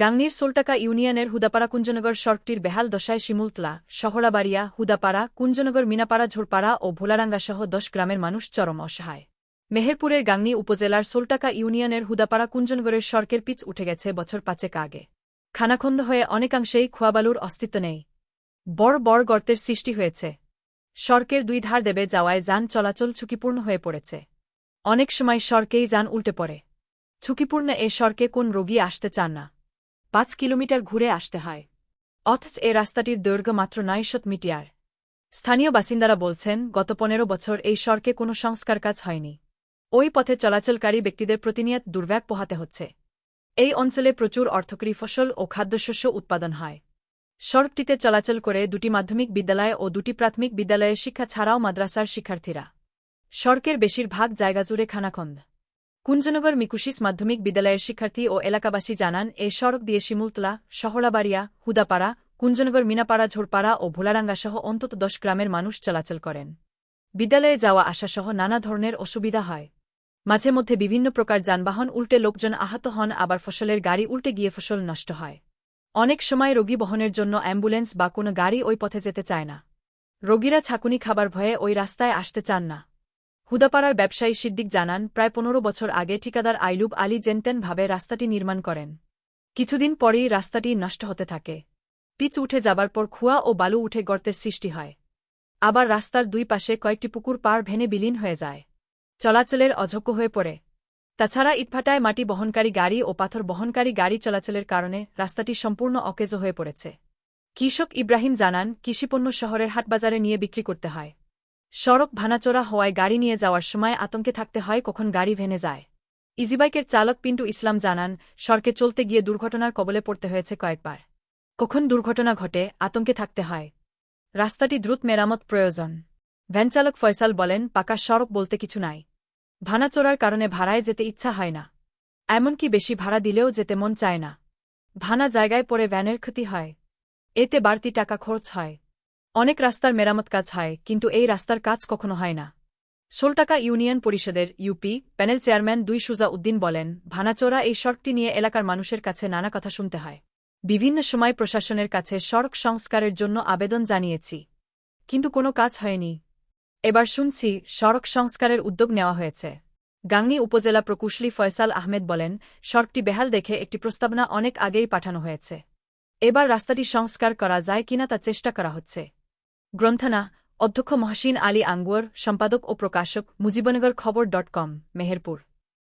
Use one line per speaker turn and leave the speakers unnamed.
গাংনির সোলটাকা ইউনিয়নের হুদাপাড়া কুঞ্জনগর সড়কটির বেহাল দশায় শিমুলতলা, শহরাবাড়িয়া, হুদাপাড়া, কুঞ্জনগর, মিনাপাড়া, ঝোরপাড়া ও ভোলারাঙ্গাসহ দশ গ্রামের মানুষ চরম অসহায়। মেহেরপুরের গাংনি উপজেলার সোলটাকা ইউনিয়নের হুদাপাড়া কুঞ্জনগরের সড়কের পিচ উঠে গেছে বছর পাঁচেক আগে। খানাখন্দ হয়ে অনেকাংশেই খোয়াবালুর অস্তিত্ব নেই। বড় বড় গর্তের সৃষ্টি হয়েছে। সড়কের দুই ধার দেবে যাওয়ায় যান চলাচল ঝুঁকিপূর্ণ হয়ে পড়েছে। অনেক সময় সড়কেই যান উল্টে পড়ে। ঝুঁকিপূর্ণ এ সড়কে কোন রোগী আসতে চান না। পাঁচ কিলোমিটার ঘুরে আসতে হয়। অথচ এ রাস্তাটির দৈর্ঘ্য মাত্র নয়শত মিটিয়ার স্থানীয় বাসিন্দারা বলছেন, গত পনেরো বছর এই সড়কে কোনো সংস্কার কাজ হয়নি। ওই পথে চলাচলকারী ব্যক্তিদের প্রতিনিয়ত দুর্ভোগ পোহাতে হচ্ছে। এই অঞ্চলে প্রচুর অর্থকরী ফসল ও খাদ্যশস্য উৎপাদন হয়। সড়কটিতে চলাচল করে দুটি মাধ্যমিক বিদ্যালয় ও দুটি প্রাথমিক বিদ্যালয়ের শিক্ষা ছাড়াও মাদ্রাসার শিক্ষার্থীরা। সড়কের বেশিরভাগ জায়গা জুড়ে খানাখন্দ। কুঞ্জনগর মিকুশিস মাধ্যমিক বিদ্যালয়ের শিক্ষার্থী ও এলাকাবাসী জানান, এই সড়ক দিয়ে শিমুলতলা শহরাবাড়িয়া হুদাপাড়া, কুঞ্জনগর, মিনাপাড়া ঝোড়পাড়া ও ভোলারাঙ্গাসহ অন্তত দশ গ্রামের মানুষ চলাচল করেন। বিদ্যালয়ে যাওয়া আসাসহ নানা ধরনের অসুবিধা হয়। মাঝে মধ্যে বিভিন্ন প্রকার যানবাহন উল্টে লোকজন আহত হন, আবার ফসলের গাড়ি উল্টে গিয়ে ফসল নষ্ট হয়। অনেক সময় রোগী বহনের জন্য অ্যাম্বুলেন্স বা কোনো গাড়ি ওই পথে যেতে চায় না। রোগীরা ছাকুনি খাবার ভয়ে ওই রাস্তায় আসতে চান না। হুদাপাড়ার ব্যবসায়ী সিদ্দিক জানান, প্রায় পনেরো বছর আগে ঠিকাদার আইলুব আলী জেনতেনভাবে রাস্তাটি নির্মাণ করেন। কিছুদিন পরেই রাস্তাটি নষ্ট হতে থাকে। পিচ উঠে যাবার পর খুয়া ও বালু উঠে গর্তের সৃষ্টি হয়। আবার রাস্তার দুই পাশে কয়েকটি পুকুর পার ভেনে বিলীন হয়ে যায়। চলাচলের অযোগ্য হয়ে পড়ে। তাছাড়া ইটভাটায় মাটি বহনকারী গাড়ি ও পাথর বহনকারী গাড়ি চলাচলের কারণে রাস্তাটি সম্পূর্ণ অকেজ হয়ে পড়েছে। কৃষক ইব্রাহিম জানান, কৃষিপণ্য শহরের হাটবাজারে নিয়ে বিক্রি করতে হয়। সড়ক ভানাচোরা হওয়ায় গাড়ি নিয়ে যাওয়ার সময় আতঙ্কে থাকতে হয় কখন গাড়ি ভেনে যায়। ইজিবাইকের চালক পিন্টু ইসলাম জানান, সড়কে চলতে গিয়ে দুর্ঘটনার কবলে পড়তে হয়েছে কয়েকবার। কখন দুর্ঘটনা ঘটে, আতঙ্কে থাকতে হয়। রাস্তাটি দ্রুত মেরামত প্রয়োজন। ভ্যানচালক ফয়সাল বলেন, পাকা সড়ক বলতে কিছু নাই। ভানাচোরার কারণে ভাড়ায় যেতে ইচ্ছা হয় না। এমনকি বেশি ভাড়া দিলেও যেতে মন চায় না। ভানা জায়গায় পড়ে ভ্যানের ক্ষতি হয়। এতে বাড়তি টাকা খরচ হয়। অনেক রাস্তার মেরামত কাজ হয়, কিন্তু এই রাস্তার কাজ কখনো হয় না। ষোলটাকা ইউনিয়ন পরিষদের ইউপি প্যানেল চেয়ারম্যান দুই সুজা উদ্দিন বলেন, ভানাচোরা এই সড়কটি নিয়ে এলাকার মানুষের কাছে নানা কথা শুনতে হয়। বিভিন্ন সময় প্রশাসনের কাছে সড়ক সংস্কারের জন্য আবেদন জানিয়েছি, কিন্তু কোনো কাজ হয়নি। এবার শুনছি সড়ক সংস্কারের উদ্যোগ নেওয়া হয়েছে। গাংনী উপজেলা প্রকৌশলী ফয়সাল আহমেদ বলেন, সড়কটি বেহাল দেখে একটি প্রস্তাবনা অনেক আগেই পাঠানো হয়েছে। এবার রাস্তাটি সংস্কার করা যায় কিনা তা চেষ্টা করা হচ্ছে। গ্রন্থনা অধ্যক্ষ মহাসিন আলী আঙ্গুয়ার সম্পাদক ও প্রকাশক মুজিবনগর খবর ডট কম মেহেরপুর।